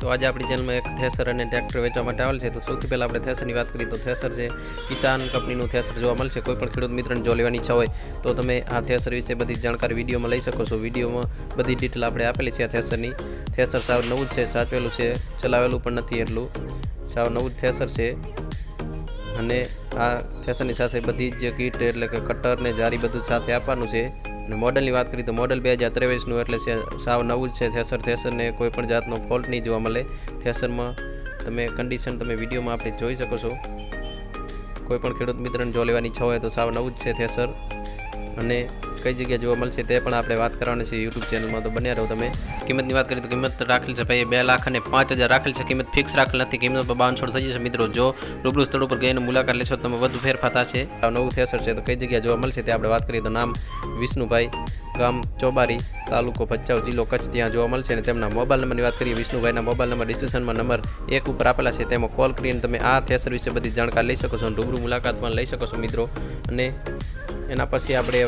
તો આજે આપણી ચેનલમાં એક થેસર અને ટ્રેક્ટર વેચવા માટે આવેલ છે. તો સૌથી પહેલાં આપણે થેસરની વાત કરીએ તો થેસર છે કિસાન કંપનીનું થેસર જોવા મળશે કોઈ પણ ખેડૂત મિત્રને જો લેવાની ઈચ્છા હોય તો તમે આ થેસર વિશે બધી જાણકારી વિડીયોમાં લઈ શકો છો. વિડીયોમાં બધી ડિટેલ આપણે આપેલી છે આ થેસરની. થેસર સાવ નવું જ છે, સાચવેલું છે, ચલાવેલું પણ નથી એટલું. સાવ નવું જ થેસર છે. અને આ થેસરની સાથે બધી જ કીટ એટલે કે કટર ને જારી બધું સાથે આપવાનું છે. અને મોડલની વાત કરીએ તો મોડલ બે હજાર ત્રેવીસનું એટલે સાવ નવું જ છે થેસર. થેસરને કોઈ પણ જાતનો ફોલ્ટ નહીં જોવા મળે. થેસરમાં તમે કન્ડિશન તમે વિડીયોમાં આપણે જોઈ શકો છો. કોઈ પણ ખેડૂત મિત્રને જો લેવાની ઈચ્છા હોય તો સાવ નવું જ છે થેસર. અને કઈ જગ્યાએ જોવા મળશે તે પણ આપણે વાત કરવાની છે યુટ્યુબ ચેનલમાં તો બન્યા રહો તમે. કિંમતની વાત કરીએ તો કિંમત રાખેલ છે ભાઈ બે લાખ અને પાંચ હજાર રાખેલ છે. કિંમત ફિક્સ રાખેલ નથી. કિંમત પર બાવનસો થઈ જશે. મિત્રો, જો રૂબરૂ સ્થળ ઉપર ગઈને મુલાકાત લેશો તમે વધુ ફેરફાર થશે. નવું થેસર છે તો કઈ જગ્યાએ જોવા મળશે તે આપણે વાત કરીએ. તો નામ વિષ્ણુભાઈ, ગામ ચોબારી, તાલુકો ભચાઉ, જિલ્લો કચ્છ. ત્યાં જોવા મળશે અને તેમના મોબાઈલ નંબરની વાત કરીએ. વિષ્ણુભાઈના મોબાઈલ નંબર, ડિસ્ક્રિપ્શનમાં નંબર એક ઉપર આપેલા છે. તેમાં કોલ કરીને તમે આ થેસર વિશે બધી જાણકારી લઈ શકો છો અને રૂબરૂ મુલાકાત પણ લઈ શકો છો મિત્રો. અને એના પછી આપણે